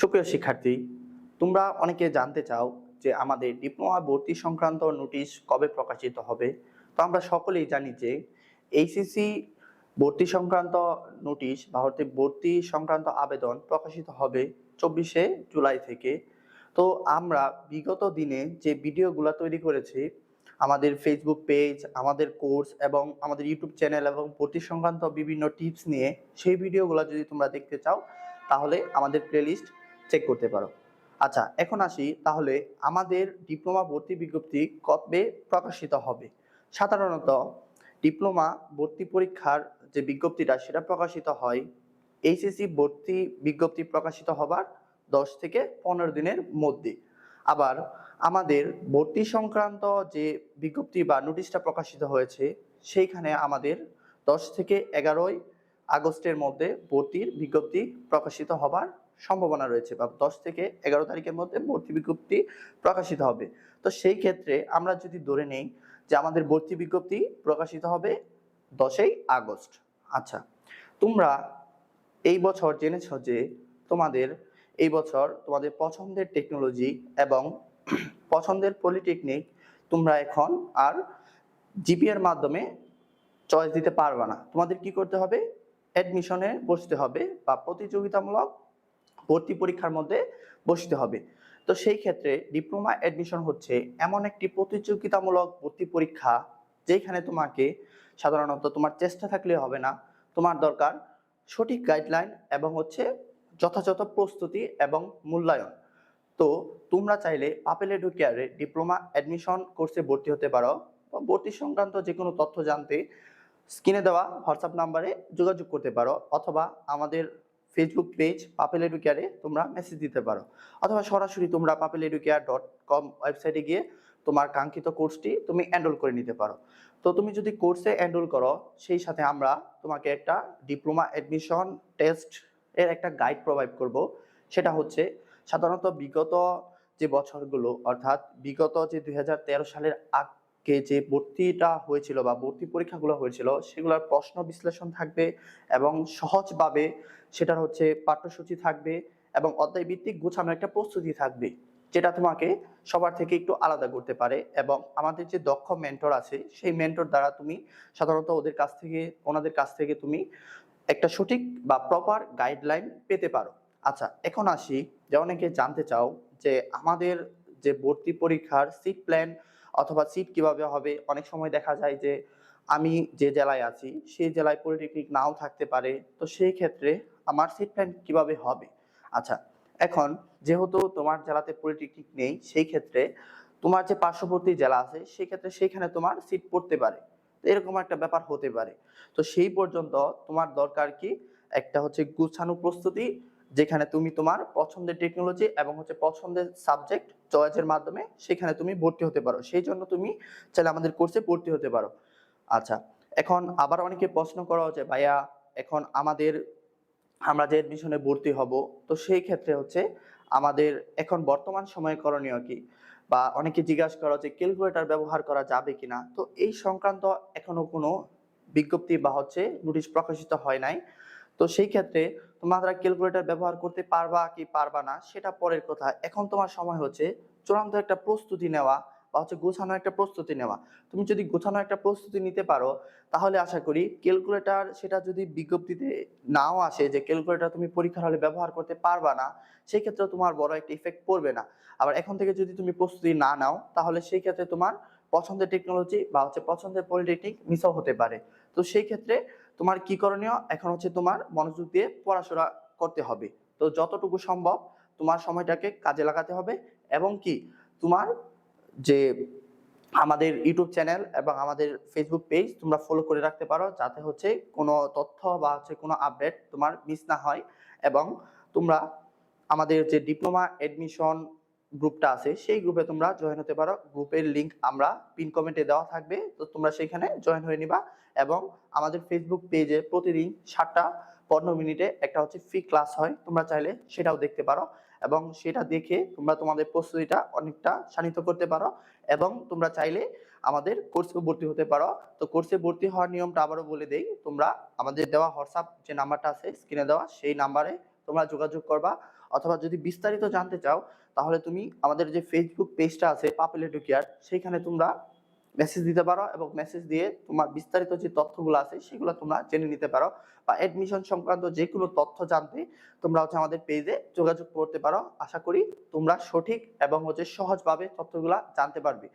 সুপ্রিয় শিক্ষার্থী, তোমরা অনেকে জানতে চাও যে আমাদের ডিপ্লোমা ভর্তি সংক্রান্ত নোটিশ কবে প্রকাশিত হবে? তো আমরা সকলেই জানি যে এইচএসসি ভর্তি সংক্রান্ত নোটিশ বা হচ্ছে ভর্তি সংক্রান্ত আবেদন প্রকাশিত হবে চব্বিশে জুলাই থেকে। তো আমরা বিগত দিনে যে ভিডিওগুলো তৈরি করেছি, আমাদের ফেসবুক পেজ আমাদের কোর্স এবং আমাদের ইউটিউব চ্যানেল এবং ভর্তি সংক্রান্ত বিভিন্ন টিপস নিয়ে, সেই ভিডিওগুলো যদি তোমরা দেখতে চাও, তাহলে আমাদের প্লেলিস্ট চেক করতে পারো। আচ্ছা এখন আসি তাহলে আমাদের ডিপ্লোমা ভর্তি বিজ্ঞপ্তি কবে প্রকাশিত হবে? সাধারণত ডিপ্লোমা ভর্তি পরীক্ষার যে বিজ্ঞপ্তিটা সেটা প্রকাশিত হয় এইচএসসি ভর্তি বিজ্ঞপ্তি প্রকাশিত হবার দশ থেকে পনেরো দিনের মধ্যে। আবার আমাদের ভর্তি সংক্রান্ত যে বিজ্ঞপ্তি বা নোটিশটা প্রকাশিত হয়েছে সেইখানে আমাদের দশ থেকে এগারোই আগস্টের মধ্যে ভর্তির বিজ্ঞপ্তি প্রকাশিত হবার সম্ভাবনা রয়েছে বা দশ থেকে এগারো তারিখের মধ্যে ভর্তি বিজ্ঞপ্তি প্রকাশিত হবে। তো সেই ক্ষেত্রে আমরা যদি ধরে নেই যে আমাদের ভর্তি বিজ্ঞপ্তি প্রকাশিত হবে দশই আগস্ট। আচ্ছা তোমরা এই বছর জেনেছ যে তোমাদের এই বছর তোমাদের পছন্দের টেকনোলজি এবং পছন্দের পলিটেকনিক তোমরা এখন আর জিপিএর মাধ্যমে চয়েস দিতে পারবে না। তোমাদের কি করতে হবে? অ্যাডমিশনে বসতে হবে বা প্রতিযোগিতামূলক ভর্তি পরীক্ষার মধ্যে বসতে হবে। তো সেই ক্ষেত্রে ডিপ্লোমা অ্যাডমিশন হচ্ছে এমন একটি প্রতিযোগিতামূলক ভর্তি পরীক্ষা যেখানে তোমাকে সাধারণত তোমার চেষ্টা থাকলে হবে না, তোমার দরকার সঠিক গাইডলাইন এবং হচ্ছে যথাযথ প্রস্তুতি এবং মূল্যায়ন। তো তোমরা চাইলে পাপেল এডুকেয়ারে ডিপ্লোমা অ্যাডমিশন কোর্সে ভর্তি হতে পারো বা ভর্তি সংক্রান্ত যে কোনো তথ্য জানতে স্ক্রিনে দেওয়া হোয়াটসঅ্যাপ নাম্বারে যোগাযোগ করতে পারো অথবা আমাদের ফেসবুক পেজ পাপেল এডুকেয়ারে তোমরা মেসেজ দিতে পারো। অথবা সরাসরি তোমরা পাপেল এডুকেয়ার ডট কম ওয়েবসাইটে গিয়ে তোমার কাঙ্ক্ষিত কোর্সটি তুমি এনরোল করে নিতে পারো। তো তুমি যদি কোর্সে এনরোল করো, সেই সাথে আমরা তোমাকে একটা ডিপ্লোমা অ্যাডমিশন টেস্ট এর একটা গাইড প্রোভাইড করব। সেটা হচ্ছে সাধারণত বিগত যে বছরগুলো, অর্থাৎ বিগত যে দু হাজার তেরো সালের আগে যে ভর্তিটা হয়েছিল বা ভর্তি পরীক্ষাগুলো হয়েছিল, সেগুলোর প্রশ্ন বিশ্লেষণ থাকবে এবং সহজভাবে সেটার হচ্ছে পাঠ্যসূচি থাকবে এবং অধ্যায় ভিত্তিক গোছানো একটা প্রস্তুতি থাকবে, যেটা তোমাকে সবার থেকে একটু আলাদা করতে পারে এবং আমাদের যে দক্ষ মেন্টর আছে, সেই মেন্টর দ্বারা তুমি সাধারণত ওদের কাছ থেকে, ওনাদের কাছ থেকে তুমি একটা সঠিক বা প্রপার গাইডলাইন পেতে পারো। আচ্ছা এখন আসি যে অনেকে জানতে চাও যে আমাদের যে ভর্তি পরীক্ষার সিট প্ল্যান অথবা সিট কীভাবে হবে, অনেক সময় দেখা যায় যে আমি যে জেলায় আছি, সেই জেলায় পলিটেকনিক নাও থাকতে পারে। তো সেই ক্ষেত্রে আমার সিট প্ল্যান কীভাবে হবে? আচ্ছা এখন যেহেতু তোমার জেলাতে পলিটেকনিক নেই, সেই ক্ষেত্রে তোমার যে পার্শ্ববর্তী জেলা আছে, সেই ক্ষেত্রে সেইখানে তোমার সিট পড়তে পারে। তো এরকম একটা ব্যাপার হতে পারে। তো সেই পর্যন্ত তোমার দরকার কি? একটা হচ্ছে গুছানো প্রস্তুতি, যেখানে তুমি তোমার পছন্দের টেকনোলজি এবং হচ্ছে পছন্দের সাবজেক্ট চয়েসের মাধ্যমে সেখানে তুমি ভর্তি হতে পারো। সেই জন্য তুমি চাইলে আমাদের কোর্সে ভর্তি হতে পারো। আচ্ছা এখন আবার অনেকে প্রশ্ন করা হচ্ছে, ভাইয়া, এখন আমাদের, আমরা যে এডমিশনে ভর্তি হব, তো সেই ক্ষেত্রে হচ্ছে আমাদের এখন বর্তমান সময়ে করণীয় কি? বা অনেকে জিজ্ঞাসা করা যে ক্যালকুলেটর ব্যবহার করা যাবে কিনা? তো এই সংক্রান্ত এখনও কোনো বিজ্ঞপ্তি বা হচ্ছে নোটিশ প্রকাশিত হয় নাই। তো সেই ক্ষেত্রে তোমরা ক্যালকুলেটর ব্যবহার করতে পারবা কি পারবা না, সেটা পরের কথা। এখন তোমার সময় হচ্ছে চূড়ান্ত একটা প্রস্তুতি নেওয়া বা হচ্ছে গোছানো একটা প্রস্তুতি নেওয়া। তুমি যদি গোছানো একটা প্রস্তুতি নিতে পারো, তাহলে আশা করি ক্যালকুলেটর সেটা যদি বিজ্ঞপ্তিতে নাও আসে যে ক্যালকুলেটর তুমি পরীক্ষার হলে ব্যবহার করতে পারবা না, সেই ক্ষেত্রে তোমার বড় একটা ইফেক্ট পড়বে না। আবার এখন থেকে যদি তুমি প্রস্তুতি না নাও, তাহলে সেই ক্ষেত্রে তোমার পছন্দের টেকনোলজি বা হচ্ছে পছন্দের পলিটেকনিক মিসও হতে পারে। তো সেই ক্ষেত্রে তোমার কি করণীয়? এখন হচ্ছে তোমার মনোযোগ দিয়ে পড়াশোনা করতে হবে। তো যতটুকু সম্ভব তোমার সময়টাকে কাজে লাগাতে হবে এবং কি তোমার যে আমাদের ইউটিউব চ্যানেল এবং আমাদের ফেসবুক পেজ তোমরা ফলো করে রাখতে পারো যাতে হচ্ছে কোনো তথ্য বা হচ্ছে কোনো আপডেট তোমার মিস না হয় এবং তোমরা আমাদের যে ডিপ্লোমা এডমিশন গ্রুপটা আছে, সেই গ্রুপে তোমরা জয়েন হতে পারো। গ্রুপের লিংক আমরা পিন কমেন্টে দেওয়া থাকবে, তো তোমরা সেখানে জয়েন হয়ে নিবা এবং আমাদের ফেসবুক পেজে প্রতিদিন সাতটা পনেরো মিনিটে একটা হচ্ছে ফ্রি ক্লাস হয়, তোমরা চাইলে সেটাও দেখতে পারো এবং সেটা দেখে তোমরা তোমাদের প্রস্তুতিটা অনেকটা শানিত করতে পারো এবং তোমরা চাইলে আমাদের কোর্সে ভর্তি হতে পারো। তো কোর্সে ভর্তি হওয়ার নিয়মটা আবারও বলে দেই, তোমরা আমাদের দেওয়া হোয়াটসঅ্যাপ যে নাম্বারটা আছে স্ক্রিনে দেওয়া, সেই নাম্বারে তোমরা যোগাযোগ করবা। অথবা যদি বিস্তারিত জানতে চাও, তাহলে তুমি আমাদের যে ফেসবুক পেজটা আছে পাপেল এডুকেয়ার সেইখানে তোমরা মেসেজ দিতে পারো এবং মেসেজ দিয়ে তোমার বিস্তারিত যে তথ্যগুলো আছে, সেগুলো তোমরা জেনে নিতে পারো বা অ্যাডমিশন সংক্রান্ত যে কোনো তথ্য জানতে তোমরা হচ্ছে আমাদের পেজে যোগাযোগ করতে পারো। আশা করি তোমরা সঠিক এবং হচ্ছে সহজভাবে তথ্যগুলা জানতে পারবে।